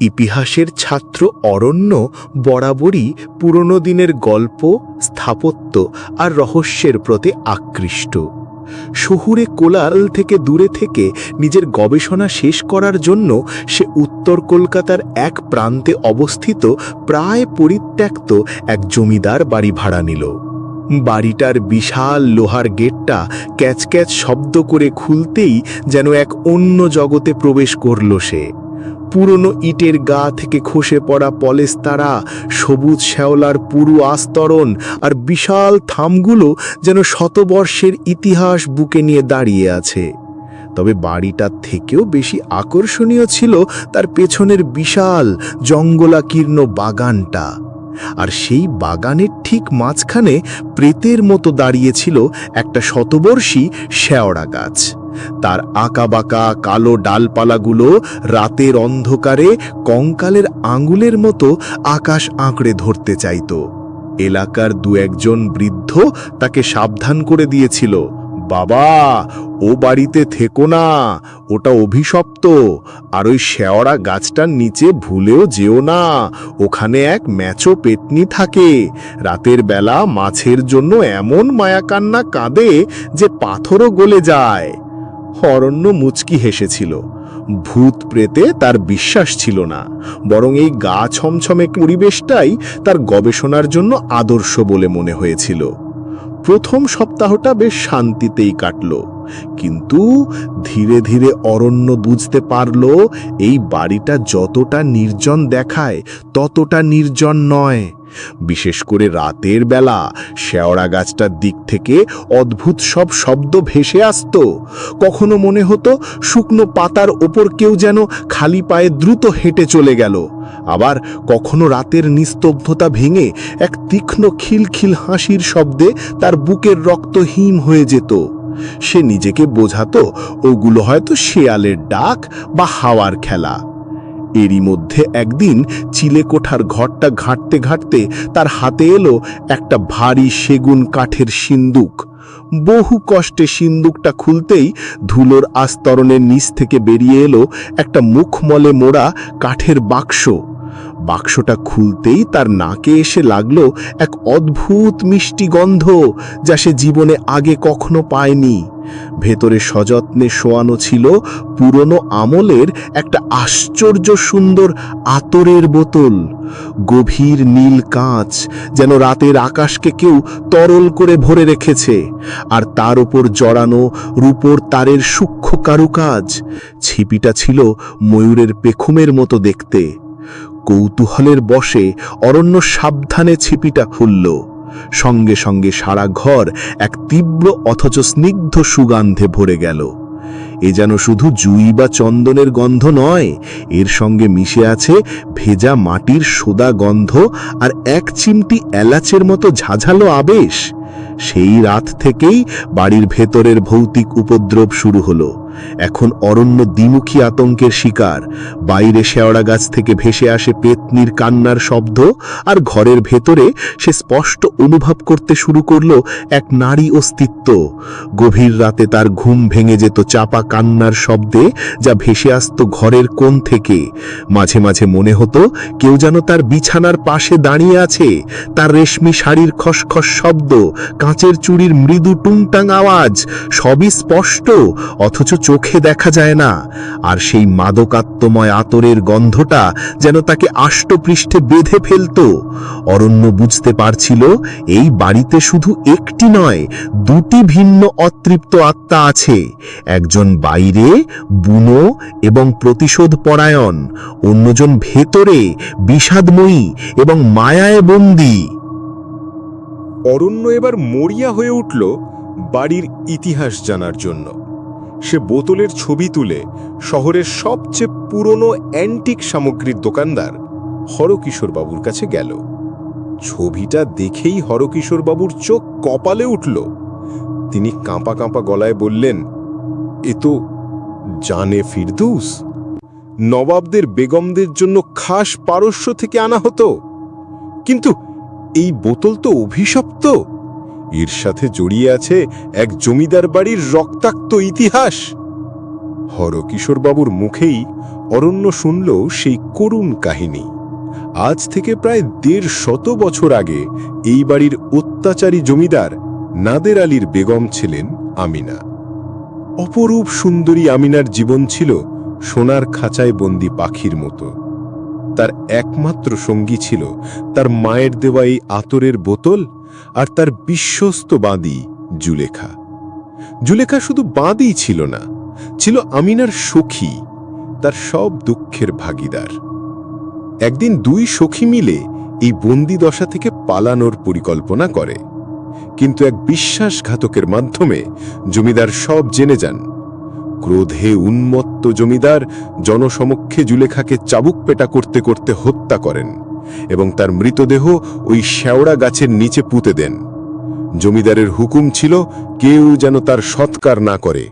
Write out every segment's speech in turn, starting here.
ইতিহাসের ছাত্র অরণ্য বরাবরই পুরনো দিনের গল্প, স্থাপত্য আর রহস্যের প্রতি আকৃষ্ট। শহুরে কোলাল থেকে দূরে থেকে নিজের গবেষণা শেষ করার জন্য সে উত্তর কলকাতার এক প্রান্তে অবস্থিত প্রায় পরিত্যক্ত এক জমিদার বাড়ি ভাড়া নিল। বাড়িটার বিশাল লোহার গেটটা ক্যাচ ক্যাচ শব্দ করে খুলতেই যেন এক অন্য জগতে প্রবেশ করল সে। পুরনো ইটের গা থেকে খসে পড়া পলেস্তারা, সবুজ শ্যাওলার পুরু আস্তরণ আর বিশাল থামগুলো যেন শতবর্ষের ইতিহাস বুকে নিয়ে দাঁড়িয়ে আছে। তবে বাড়িটার থেকেও বেশি আকর্ষণীয় ছিল তার পেছনের বিশাল জঙ্গলাকীর্ণ বাগানটা। আর সেই বাগানের ঠিক মাঝখানে প্রেতের মতো দাঁড়িয়েছিল একটা শতবর্ষী শেওড়া গাছ। তার আঁকাবাঁকা কালো ডালপালাগুলো রাতের অন্ধকারে কঙ্কালের আঙুলের মতো আকাশ আঁকড়ে ধরতে চাইত। এলাকার দু একজন বৃদ্ধ তাকে সাবধান করে দিয়েছিল। বাবা, ও বাড়িতে থেকো না, ওটা অভিশপ্ত, আর ওই শেওড়া গাছটার নিচে ভুলেও যেও না, ওখানে এক ম্যাচো পেটনি থাকে। রাতের বেলা মাছের জন্য এমন মায়াকান্না কাঁদে যে পাথরও গলে যায়। অরণ্য মুচকি হেসেছিল। ভূত প্রেতে তার বিশ্বাস ছিল না, বরং এই গা ছমছমে পরিবেশটাই তার গবেষণার জন্য আদর্শ বলে মনে হয়েছিল। প্রথম সপ্তাহটা বেশ শান্তিতেই কাটল, কিন্তু ধীরে ধীরে অরণ্য বুঝতে পারল, এই বাড়িটা যতটা নির্জন দেখায়, ততটা নির্জন নয়। বিশেষ করে রাতের বেলা শেওড়া গাছটার দিক থেকে অদ্ভুত সব শব্দ ভেসে আসত। কখনো মনে হতো শুকনো পাতার ওপর কেউ যেন খালি পায়ে দ্রুত হেঁটে চলে গেল। আবার কখনো রাতের নিস্তব্ধতা ভেঙে এক তীক্ষ্ণ খিলখিল হাসির শব্দে তার বুকের রক্ত হিম হয়ে যেত। সে নিজেকে বোঝাতো, ওগুলো হয়তো শেয়ালের ডাক বা হাওয়ার খেলা। এরই মধ্যে একদিন চিলেকোঠার ঘরটা ঘাঁটতে ঘাঁটতে তার হাতে এলো একটা ভারী সেগুন কাঠের সিন্দুক। বহু কষ্টে সিন্দুকটা খুলতেই ধুলোর আস্তরণের নিচ থেকে বেরিয়ে এলো একটা মুখমলে মোড়া কাঠের বাক্স। বাক্সটা খুলতেই তার নাকে এসে লাগল এক অদ্ভুত মিষ্টি গন্ধ যা সে জীবনে আগে কখনো পায়নি। ভেতরে সযত্নে শোয়ানো ছিল পুরনো আমলের একটা আশ্চর্য সুন্দর আতরের বোতল। গভীর নীল কাঁচ যেন রাতের আকাশকে কেউ তরল করে ভরে রেখেছে, আর তার ওপর জড়ানো রূপোর তারের সূক্ষ্ম কারুকাজ। ছিপিটা ছিল ময়ূরের পেখমের মতো দেখতে। কৌতূহলের বশে অরণ্য সাবধানে ছিপিটা খুলল। সঙ্গে সঙ্গে সারা ঘর এক তীব্র অথচ স্নিগ্ধ সুগন্ধে ভরে গেল। এ যেন শুধু জুই বা চন্দনের গন্ধ নয়, এর সঙ্গে মিশে আছে ভেজা মাটির সোদা গন্ধ আর এক চিমটি এলাচের মতো ঝাঝালো আবেশ। সেই রাত থেকেই বাড়ির ভেতরের ভৌতিক উপদ্রব শুরু হলো। এখন অরণ্য দ্বিমুখী আতঙ্কের শিকার। বাইরে শেওড়া গাছ থেকে ভেসে আসে পেতনির কান্নার শব্দ আর ঘরের ভেতরে সে স্পষ্ট অনুভব করতে শুরু করল এক নারী অস্তিত্ব। গভীর রাতে তার ঘুম ভেঙে যেত চাপা কান্নার শব্দে যা ভেসে আসতো ঘরের কোণ থেকে। মাঝে মাঝে মনে হতো কেউ যেন তার বিছানার পাশে দাঁড়িয়ে আছে। তার রেশমি শাড়ির খসখস শব্দ, কাঁচের চুড়ির মৃদু টুংটাং আওয়াজ, সবই স্পষ্ট, অথচ চোখে দেখা যায় না, আর সেই মাদকাত্মময় আতরের গন্ধটা যেন তাকে আষ্টপৃষ্ঠে বেঁধে ফেলত। অরণ্য বুঝতে পারছিল, এই বাড়িতে শুধু একটি নয়, দুটি ভিন্ন অতৃপ্ত আত্মা আছে। একজন বাইরে, বুনো এবং প্রতিশোধ পরায়ণ অন্যজন ভেতরে, বিষাদময়ী এবং মায়ায় বন্দী। অরণ্য এবার মরিয়া হয়ে উঠল বাড়ির ইতিহাস জানার জন্য। সে বোতলের ছবি তুলে শহরের সবচেয়ে পুরনো অ্যান্টিক সামগ্রীর দোকানদার হরকিশোর বাবুর কাছে গেল। ছবিটা দেখেই হরকিশোর বাবুর চোখ কপালে উঠল। তিনি কাঁপা কাঁপা গলায় বললেন, এ তো জানে ফিরদুস, নবাবদের বেগমদের জন্য খাস পারস্য থেকে আনা হতো। কিন্তু এই বোতল তো অভিশপ্ত। এর সাথে জড়িয়ে আছে এক জমিদার বাড়ির রক্তাক্ত ইতিহাস। হরকিশোরবাবুর মুখেই অরণ্য শুনল সেই করুণ কাহিনী। আজ থেকে প্রায় দেড় শত বছর আগে এই বাড়ির অত্যাচারী জমিদার নাদের আলীর বেগম ছিলেন আমিনা। অপরূপ সুন্দরী আমিনার জীবন ছিল সোনার খাঁচায় বন্দি পাখির মতো। তার একমাত্র সঙ্গী ছিল তার মায়ের দেওয়া এই আতরের বোতল আর তার বিশ্বস্ত বাঁদি জুলেখা। জুলেখা শুধু বাঁদিই ছিল না, ছিল আমিনার সখী, তার সব দুঃখের ভাগিদার। একদিন দুই সখী মিলে এই বন্দি দশা থেকে পালানোর পরিকল্পনা করে। কিন্তু এক বিশ্বাসঘাতকের মাধ্যমে জমিদার সব জেনে যান ক্রোধে উন্মত্ত জমিদার জনসমক্ষে জুলেখাকে চাবুক পেটা করতে করতে হত্যা করেন এবং তার মৃতদেহ ওই শেওড়া গাছের নিচে পুঁতে দেন। জমিদারের হুকুম ছিল কেউ যেন তার সৎকার না করে।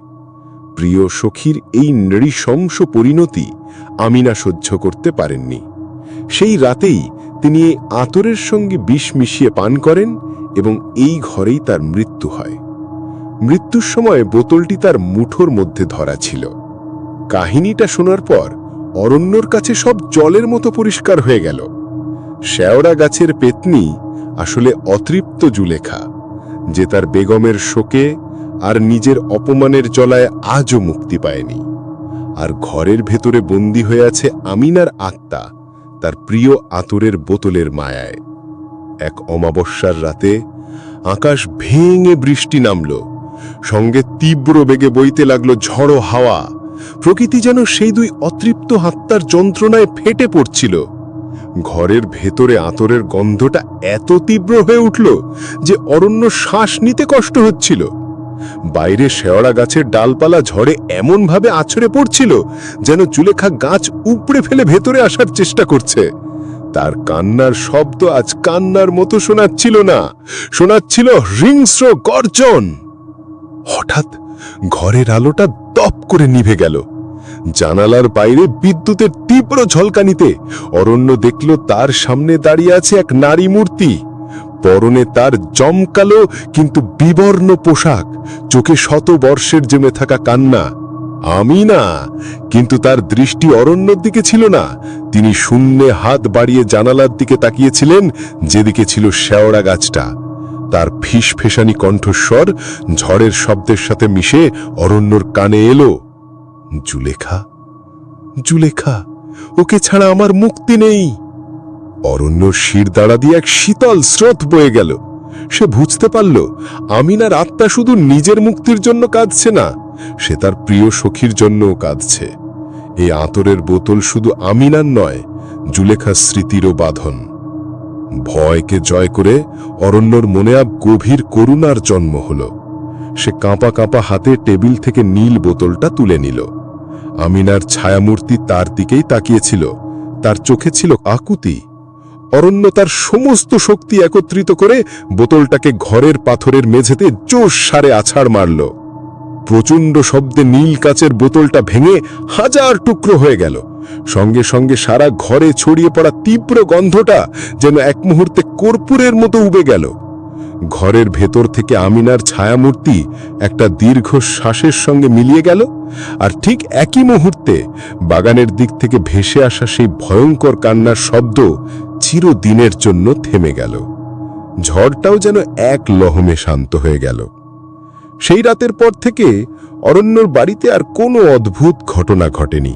প্রিয় সখীর এই নৃশংস পরিণতি আমিনা সহ্য করতে পারেননি। সেই রাতেই তিনি আতরের সঙ্গে বিষ মিশিয়ে পান করেন এবং এই ঘরেই তার মৃত্যু হয়। মৃত্যুর সময় বোতলটি তার মুঠোর মধ্যে ধরা ছিল। কাহিনীটা শোনার পর অরণ্যর কাছে সব জলের মতো পরিষ্কার হয়ে গেল। শেওড়া গাছের পেতনি আসলে অতৃপ্ত জুলেখা, যে তার বেগমের শোকে আর নিজের অপমানের জলায় আজও মুক্তি পায়নি। আর ঘরের ভেতরে বন্দী হয়ে আছে আমিনার আত্মা, তার প্রিয় আতরের বোতলের মায়ায়। এক অমাবস্যার রাতে আকাশ ভেঙে বৃষ্টি নামল। সঙ্গে তীব্র বেগে বইতে লাগল ঝড়ো হাওয়া। প্রকৃতি যেন সেই দুই অতৃপ্ত আত্মার যন্ত্রণায় ফেটে পড়ছিল। ঘরের ভেতরে আতরের গন্ধটা এত তীব্র হয়ে উঠল যে অরণ্য শ্বাস নিতে কষ্ট হচ্ছিল। বাইরে শেওড়া গাছের ডালপালা ঝড়ে এমনভাবে আছড়ে পড়ছিল যেন চুলেখা গাছ উপড়ে ফেলে ভেতরে আসার চেষ্টা করছে। তার কান্নার শব্দ আজ কান্নার মতো শোনাচ্ছিল না, শোনাচ্ছিল হিংস্র গর্জন। হঠাৎ ঘরের আলোটা দপ করে নিভে গেল। জানালার বাইরে বিদ্যুতের তীব্র ঝলকানিতে অরণ্য দেখল তার সামনে দাঁড়িয়ে আছে এক নারী মূর্তি। পরনে তার জমকালো কিন্তু বিবর্ণ পোশাক, চোখে শত বর্ষের জমে থাকা কান্না। আমি না, কিন্তু তার দৃষ্টি অরণ্যর দিকে ছিল না। তিনি শূন্যে হাত বাড়িয়ে জানালার দিকে তাকিয়েছিলেন, যেদিকে ছিল শেওড়া গাছটা। তার ফিস ফেসানি কণ্ঠস্বর ঝড়ের শব্দের সাথে মিশে অরণ্যর কানে এলো, জুলেখা জুলেখা, ওকে ছাড়া আমার মুক্তি নেই। অরণ্য শির দাঁড়া দিয়ে এক শীতল স্রোত বয়ে গেল। সে বুঝতে পারল, আমিনার আত্মা শুধু নিজের মুক্তির জন্য কাঁদছে না, সে তার প্রিয় সখীর জন্যও কাঁদছে। এই আতরের বোতল শুধু আমিনার নয়, জুলেখার স্মৃতিরও বাঁধন। ভয়কে জয় করে অরণ্যর মনে আব গভীর করুণার জন্ম হল। সে কাঁপা কাঁপা হাতে টেবিল থেকে নীল বোতলটা তুলে নিল। আমিনার ছায়ামূর্তি তার দিকেই তাকিয়েছিল। তার চোখে ছিল আকুতি। অরণ্য তার সমস্ত শক্তি একত্রিত করে বোতলটাকে ঘরের পাথরের মেঝেতে জোশ সারে আছাড় মারল। প্রচণ্ড শব্দে নীল কাচের বোতলটা ভেঙে হাজার টুকরো হয়ে গেল। সঙ্গে সঙ্গে সারা ঘরে ছড়িয়ে পড়া তীব্র গন্ধটা যেন এক মুহূর্তে কর্পূরের মতো উবে গেল। ঘরের ভেতর থেকে আমিনার ছায়ামূর্তি একটা দীর্ঘ শ্বাসের সঙ্গে মিলিয়ে গেল আর ঠিক একই মুহূর্তে বাগানের দিক থেকে ভেসে আসা সেই ভয়ঙ্কর কান্নার শব্দ চিরদিনের জন্য থেমে গেল। ঝড়টাও যেন এক লহমে শান্ত হয়ে গেল। সেই রাতের পর থেকে অরণ্যর বাড়িতে আর কোনো অদ্ভুত ঘটনা ঘটেনি।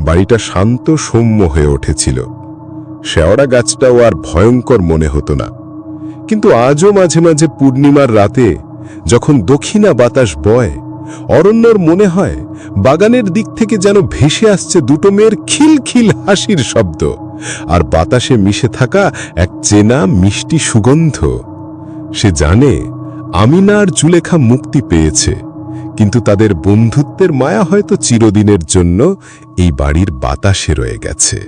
বাড়িটা শান্ত সৌম্য হয়ে উঠেছিল। শেওড়া গাছটাও আর ভয়ঙ্কর মনে হতো না। কিন্তু আজও মাঝে মাঝে পূর্ণিমার রাতে যখন দক্ষিণা বাতাস বয়, অরণ্যর মনে হয় বাগানের দিক থেকে যেন ভেসে আসছে দুটো মেয়ের খিলখিল হাসির শব্দ আর বাতাসে মিশে থাকা এক চেনা মিষ্টি সুগন্ধ। সে জানে আমিনা আর জুলেখা মুক্তি পেয়েছে, কিন্তু তাদের বন্ধুত্বের মায়া হয়তো চিরদিনের জন্য এই বাড়ির বাতাসে রয়ে গেছে।